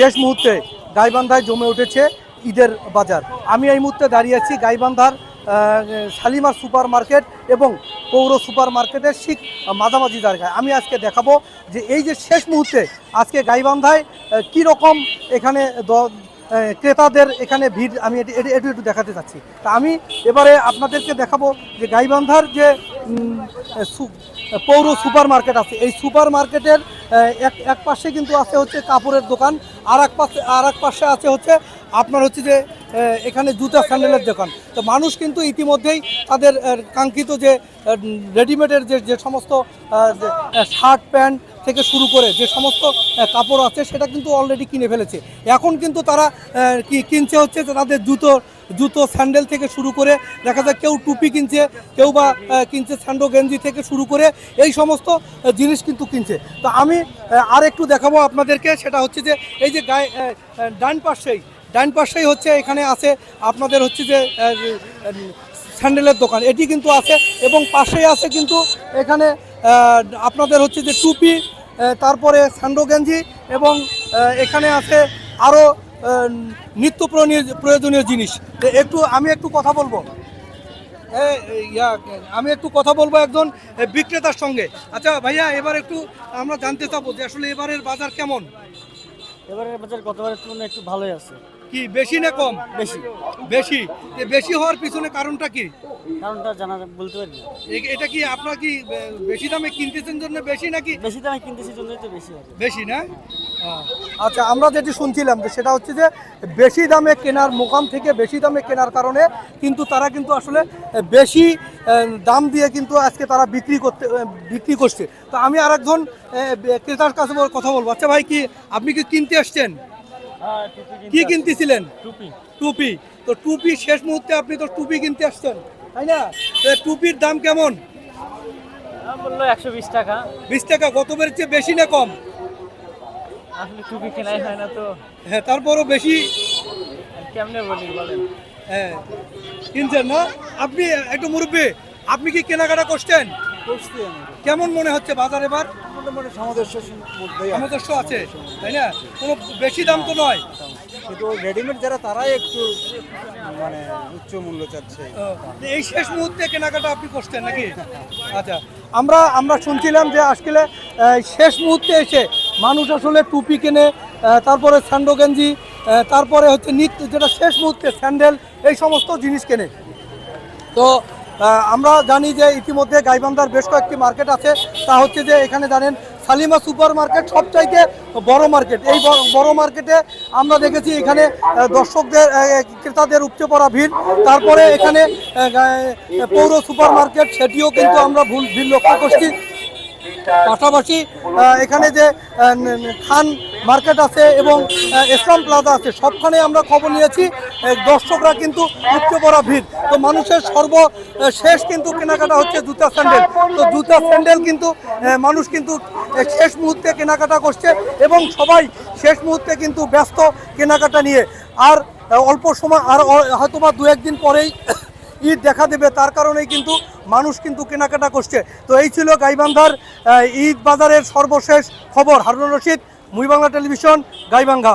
শেষ মুহূর্তে গাইবান্ধায় জমে উঠেছে ঈদের বাজার। আমি এই মুহূর্তে দাঁড়িয়ে আছি গাইবান্ধার শালিমার সুপার মার্কেট এবং পৌর সুপার মার্কেটের ঠিক মাঝামাঝি জায়গায়। আমি আজকে দেখাবো যে এই যে শেষ মুহূর্তে আজকে গাইবান্ধায় কি রকম এখানে ক্রেতাদের এখানে ভিড়, আমি এটি এটি- একটু দেখাতে চাচ্ছি। তা আমি এবারে আপনাদেরকে দেখাবো যে গাইবান্ধার যে পৌর সুপার মার্কেট আছে। এই সুপার মার্কেটের এক এক পাশে কিন্তু আছে হচ্ছে কাপড়ের দোকান, আর এক পাশে আর এক পাশে আছে হচ্ছে আপনার হচ্ছে যে এখানে জুতা স্যান্ডেলের দোকান। তো মানুষ কিন্তু ইতিমধ্যেই তাদের কাঙ্ক্ষিত যে রেডিমেডের যে যে সমস্ত শার্ট, প্যান্ট থেকে শুরু করে যে সমস্ত কাপড় আছে সেটা কিন্তু অলরেডি কিনে ফেলেছে। এখন কিন্তু তারা কি কিনছে হচ্ছে তাদের জুতো জুতো স্যান্ডেল থেকে শুরু করে, দেখা যায় কেউ টুপি কিনছে, কেউ বা কিনছে স্যান্ডো গেঞ্জি থেকে শুরু করে, এই সমস্ত জিনিস কিন্তু কিনছে। তো আমি আর একটু দেখাবো আপনাদেরকে, সেটা হচ্ছে যে এই যে গায়ে ডান পাশেই ডান পাশেই হচ্ছে এখানে আছে আপনাদের হচ্ছে যে স্যান্ডেলের দোকান। এটি কিন্তু আছে এবং পাশেই আছে কিন্তু এখানে আপনাদের হচ্ছে যে টুপি তারপরে স্যান্ডো গেঞ্জি এবং এখানে আছে আরও নিত্য প্রয়োজনীয়- জিনিস। একটু আমি একটু কথা বলব। ইয়া, আমি একটু কথা বলব একজন বিক্রেতার সঙ্গে। আচ্ছা ভাইয়া এবার একটু আমরা জানতে চাবো যে আসলে এবারের বাজার কেমন? এবারের বাজার গতবারের তুলনায় একটু ভালোই আছে। কি বেশি না কম? বেশি। বেশি। বেশি হওয়ার পিছনে কারণটা কি? কারণটা জানা বলতে পারি না। এটা কি আপনার কি বেশি দামে কিনতেছেন জন্য বেশি নাকি? বেশি দামে কিনতেছি জন্যই তো বেশি হবে বেশি না? আচ্ছা আমরা যেটি শুনছিলাম যে সেটা হচ্ছে যে বেশি দামে কেনার মোকাম থেকে বেশি দামে কেনার কারণে কিন্তু তারা কিন্তু আসলে বেশি দাম দিয়ে কিন্তু আজকে তারা বিক্রি করতে বিক্রি করছে। তো আমি আরেকজন ক্রেতার কাছে কথা বলব। আচ্ছা ভাই কি আপনি কি কিনতে আসছেন? কি কিনতেছিলেন? টুপি টুপি। তো টুপি শেষ মুহূর্তে আপনি তো টুপি কিনতে আসছেন। তাই না? টুপির দাম কেমন? বলল একশো বিশ টাকা। বিশ টাকা গতবারের চেয়ে বেশি না কম? আসলে টুপি কেনাই হয় না তো। হ্যাঁ তারপরও বেশি? কেমনে বলি বলেন। হ্যাঁ। কিনছেন না? আপনি একটু মুরব্বী আপনি কি কেনাকাটা করছেন? কেমন মনে হচ্ছে বাজার এবার। সামঞ্জস্য আছে। তাই না? কোনো বেশি দাম তো নয়। কিন্তু রেডিমেড যারা তারাই একটু মানে উচ্চ মূল্য চাচ্ছে। এই শেষ মুহূর্তে কেনাকাটা আপনি করছেন নাকি? আচ্ছা আমরা আমরা শুনছিলাম যে আসলে শেষ মুহূর্তে এসে মানুষ আসলে টুপি কেনে তারপরে স্যান্ডো গেঞ্জি তারপরে হচ্ছে নিত্য যেটা শেষ মুহূর্তে স্যান্ডেল এই সমস্ত জিনিস কেনে। তো আমরা জানি যে ইতিমধ্যে গাইবান্ধার বেশ কয়েকটি মার্কেট আছে। তা হচ্ছে যে এখানে জানেন সালিমা সুপার মার্কেট সবচাইতে বড় মার্কেট। এই বড়- মার্কেটে আমরা দেখেছি এখানে দর্শকদের ক্রেতাদের উপচে পড়া ভিড়। তারপরে এখানে পৌর সুপার মার্কেট সেটিও কিন্তু আমরা ভুল ভিড় লক্ষ্য করছি। পাশাপাশি এখানে যে খান মার্কেট আছে এবং ইসলাম প্লাজা আছে। সবখানে আমরা খবর নিয়েছি। দর্শকরা কিন্তু উঠতে পড়া ভিড়। তো মানুষের সর্ব শেষ কিন্তু কেনাকাটা হচ্ছে জুতা স্যান্ডেল। তো জুতা স্যান্ডেল কিন্তু মানুষ কিন্তু শেষ মুহূর্তে কেনাকাটা করছে এবং সবাই শেষ মুহূর্তে কিন্তু ব্যস্ত কেনাকাটা নিয়ে। আর অল্প সময়, আর, অ- হয়তোবা দু একদিন পরেই ঈদ দেখা দেবে। তার কারণেই কিন্তু মানুষ কিন্তু কেনাকাটা করছে। তো এই ছিল গাইবান্ধার ঈদ বাজারের সর্বশেষ খবর। হারুন রশিদ মুই বাংলা টেলিভিশন গাইবান্ধা।